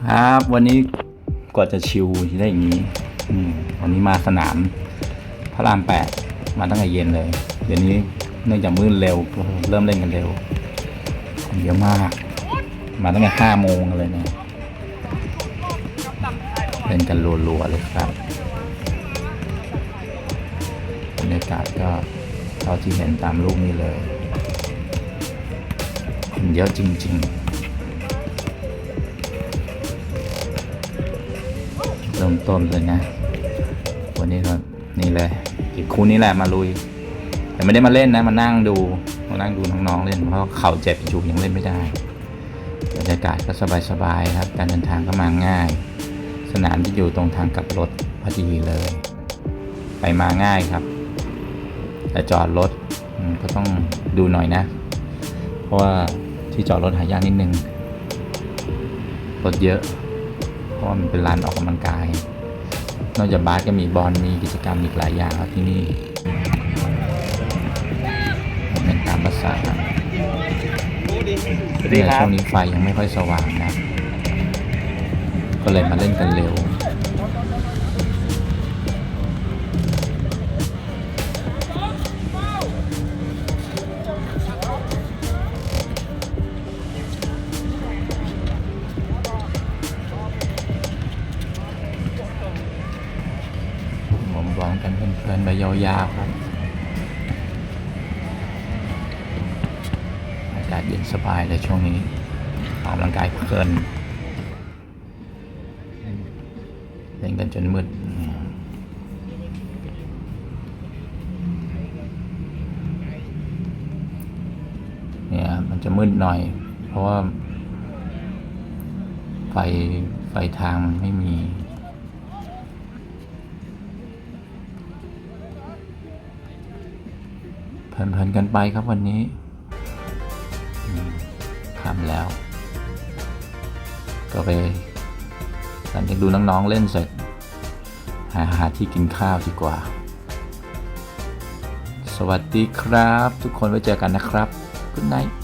ครับ วันนี้กว่าจะชิวได้อย่างนี้วันนี้มาสนาม พระรามแปดมาตั้งแต่เย็นเลย เดี๋ยวนี้เนื่องจากมืดเร็ว เริ่มเล่นกันเร็วคนเยอะมาก มาตั้งแต่ห้าโมงเลยเนี่ยเล่นกันรัวๆเลยครับบรรยากาศก็เท่าที่เห็นตามรูปนี้เลย เยอะจริง ๆ เริ่มต้นเลยนะ วันนี้ก็นี่เลย อีกคู่นี้แหละมาลุย แต่ไม่ได้มาเล่นนะ มานั่งดู มานั่งดูน้องๆเล่น เพราะเข่าเจ็บอยู่ยังเล่นไม่ได้บรรยากาศก็สบายๆครับ การเดินทางก็มาง่าย สนามที่อยู่ตรงทางกลับรถพอดีเลย ไปมาง่ายครับ แต่จอดรถก็ต้องดูหน่อยนะ เพราะว่าที่จอดรถหายากนิดนึงรถเยอะ เพราะว่ามันเป็นลานออกกำลังกาย นอกจากบาสก็มีบอลมีกิจกรรมอีกหลายอย่างครับที่นี่เป็นตามภาษาสวัสดีครับช่วงนี้ไฟยังไม่ค่อยสว่างนะ ก็เลยมาเล่นกันเร็ว กันเพลินๆไปยาวๆครับอากาศเย็นสบายเลยช่วงนี้ออกกำลังกายเพลินเล่นกันจนมืดเนี่ยมันจะมืดหน่อย เพราะว่า ไฟไฟทางไม่มี เพลินๆกันไปครับวันนี้ทำแล้ว ก็ไปหลังจากดูน้องๆเล่นเสร็จ หาหาที่กินข้าวดีกว่า สวัสดีครับ ทุกคนไว้เจอกันนะครับ Good night